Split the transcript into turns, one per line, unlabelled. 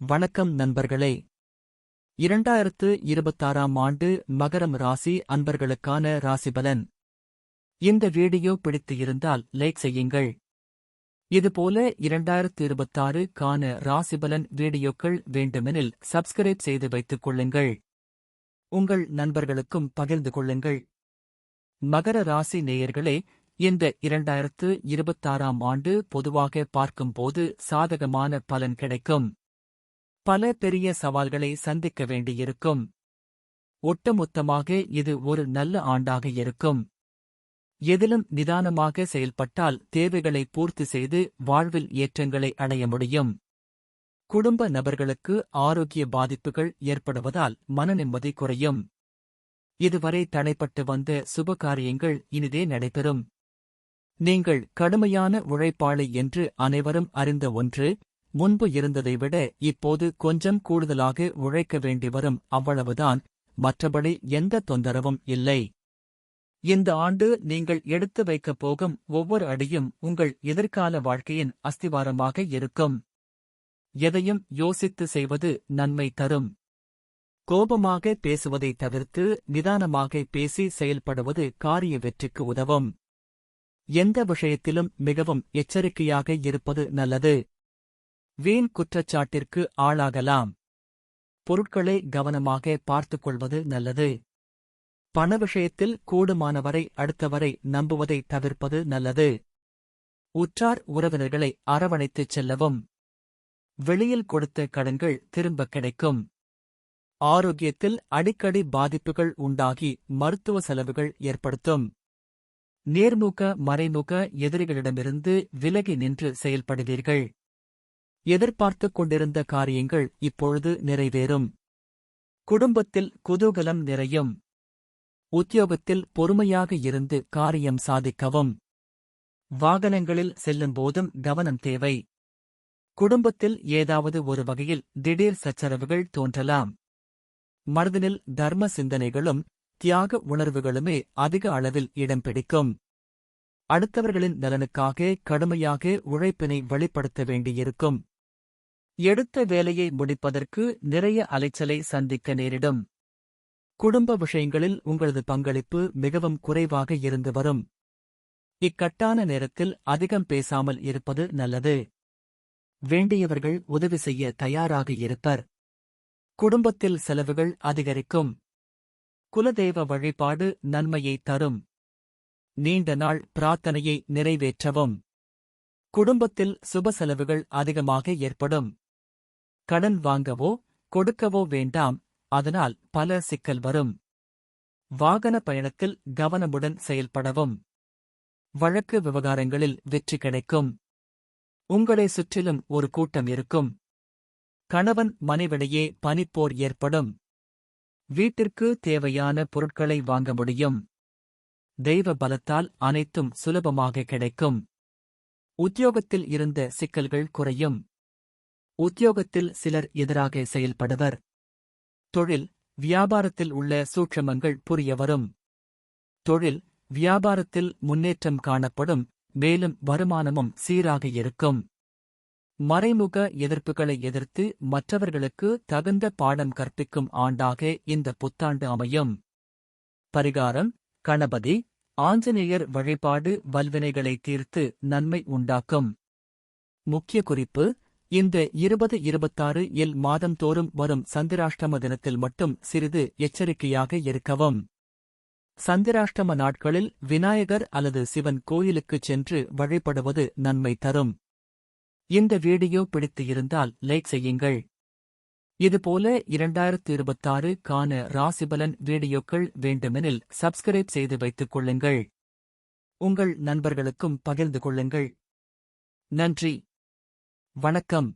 வணக்கம் நண்பர்களே. இரண்டாயிரத்து இருபத்தாறாம் ஆண்டு மகரம் ராசி அன்பர்களுக்கான ராசிபலன். இந்த வீடியோ பிடித்து இருந்தால் லைக் செய்யுங்கள். இதுபோல இரண்டாயிரத்து இருபத்தாறு கான ராசிபலன் வீடியோக்கள் வேண்டுமெனில் சப்ஸ்கிரைப் செய்து வைத்துக் கொள்ளுங்கள். உங்கள் நண்பர்களுக்கும் பகிர்ந்து கொள்ளுங்கள். மகர ராசி நேயர்களே இந்த இரண்டாயிரத்து இருபத்தாறாம் ஆண்டு பொதுவாக பார்க்கும்போது சாதகமான பலன் கிடைக்கும். பல பெரிய சவால்களை சந்திக்க வேண்டியிருக்கும். ஒட்டுமொத்தமாக இது ஒரு நல்ல ஆண்டாக இருக்கும். எதிலும் நிதானமாக செயல்பட்டால் தேவைகளை பூர்த்தி செய்து வாழ்வில் ஏற்றங்களை அடைய முடியும். குடும்ப நபர்களுக்கு ஆரோக்கிய பாதிப்புகள் ஏற்படுவதால் மனநிம்மதி குறையும். இதுவரை தடைப்பட்டு வந்த சுபகாரியங்கள் இனிதே நடைபெறும். நீங்கள் கடுமையான உழைப்பாளி என்று அனைவரும் அறிந்த ஒன்று முன்பு இருந்ததை விட இப்போது கொஞ்சம் கூடுதலாக உழைக்க வேண்டி வரும் அவ்வளவுதான். மற்றபடி எந்த தொந்தரவும் இல்லை. இந்த ஆண்டு நீங்கள் எடுத்து வைக்கப் போகும் ஒவ்வொரு அடியும் உங்கள் எதிர்கால வாழ்க்கையின் அஸ்திவாரமாக இருக்கும். எதையும் யோசித்து செய்வது நன்மை தரும். கோபமாக பேசுவதை தவிர்த்து நிதானமாக பேசி செயல்படுவது காரிய வெற்றிக்கு உதவும். எந்த விஷயத்திலும் மிகவும் எச்சரிக்கையாக இருப்பது நல்லது. வீண் குற்றச்சாட்டிற்கு ஆளாகலாம். பொருட்களை கவனமாக பார்த்துக் கொள்வது நல்லது. பண விஷயத்தில் கூடுமானவரை அடுத்தவரை நம்புவதை தவிர்ப்பது நல்லது. உற்றார் உறவினர்களை அரவணைத்துச் செல்லவும். வெளியில் கொடுத்த கடன்கள் திரும்ப கிடைக்கும். ஆரோக்கியத்தில் அடிக்கடி பாதிப்புகள் உண்டாகி மருத்துவ செலவுகள் ஏற்படுத்தும். நேர்முக மறைமுக எதிரிகளிடமிருந்து விலகி நின்று செயல்படுவீர்கள். எதிர்பார்த்துக் கொண்டிருந்த காரியங்கள் இப்பொழுது நிறைவேறும். குடும்பத்தில் குதூகலம் நிறையும். உத்தியோகத்தில் பொறுமையாக இருந்து காரியம் சாதிக்கவும். வாகனங்களில் செல்லும்போதும் கவனம் தேவை. குடும்பத்தில் ஏதாவது ஒரு வகையில் திடீர் சச்சரவுகள் தோன்றலாம். மனதினில் தர்ம சிந்தனைகளும் தியாக உணர்வுகளுமே அதிக அளவில் இடம் பிடிக்கும். அடுத்தவர்களின் நலனுக்காக கடுமையாக உழைப்பினை வெளிப்படுத்த வேண்டியிருக்கும். எடுத்த வேலையை முடிப்பதற்கு நிறைய அலைச்சலை சந்திக்க நேரிடும். குடும்ப விஷயங்களில் உங்களது பங்களிப்பு மிகவும் குறைவாக இருந்து வரும். இக்கட்டான நேரத்தில் அதிகம் பேசாமல் இருப்பது நல்லது. வேண்டியவர்கள் உதவி செய்ய தயாராக இருப்பர். குடும்பத்தில் செலவுகள் அதிகரிக்கும். குலதெய்வ வழிபாடு நன்மையை தரும். நீண்ட நாள் பிரார்த்தனையை நிறைவேற்றவும். குடும்பத்தில் சுப செலவுகள் அதிகமாக ஏற்படும். கடன் வாங்கவோ கொடுக்கவோ வேண்டாம். அதனால் பல சிக்கல் வரும். வாகன பயணத்தில் கவனமுடன் செயல்படவும். வழக்கு விவகாரங்களில் வெற்றி கிடைக்கும். உங்களை சுற்றிலும் ஒரு கூட்டம் இருக்கும். கணவன் மனைவிடையே பனிப்போர் ஏற்படும். வீட்டிற்கு தேவையான பொருட்களை வாங்க முடியும். தெய்வ பலத்தால் அனைத்தும் சுலபமாக கிடைக்கும். உத்தியோகத்தில் இருந்த சிக்கல்கள் குறையும். உத்தியோகத்தில் சிலர் எதிராக செயல்படுவர். தொழில் வியாபாரத்தில் உள்ள சூட்சமங்கள் புரிய வரும். தொழில் வியாபாரத்தில் முன்னேற்றம் காணப்படும் மேலும் வருமானமும் சீராக இருக்கும். மறைமுக எதிர்ப்புகளை எதிர்த்து மற்றவர்களுக்கு தகுந்த பாடம் கற்பிக்கும் ஆண்டாக இந்த புத்தாண்டு அமையும். பரிகாரம் கணபதி ஆஞ்சநேயர் வழிபாடு வல்வினைகளை தீர்த்து நன்மை உண்டாக்கும். முக்கிய குறிப்பு இந்த இருபது இருபத்தாறு இல் மாதந்தோறும் வரும் சந்திராஷ்டம தினத்தில் மட்டும் சிறிது எச்சரிக்கையாக இருக்கவும். சந்திராஷ்டம நாட்களில் விநாயகர் அல்லது சிவன் கோயிலுக்குச் சென்று வழிபடுவது நன்மை தரும். இந்த வீடியோ பிடித்து இருந்தால் லைக் செய்யுங்கள். இதுபோல இரண்டாயிரத்து இருபத்தாறு கான ராசிபலன் வீடியோக்கள் வேண்டுமெனில் சப்ஸ்கிரைப் செய்து வைத்துக் கொள்ளுங்கள். உங்கள் நண்பர்களுக்கும் பகிர்ந்து கொள்ளுங்கள். நன்றி. வணக்கம்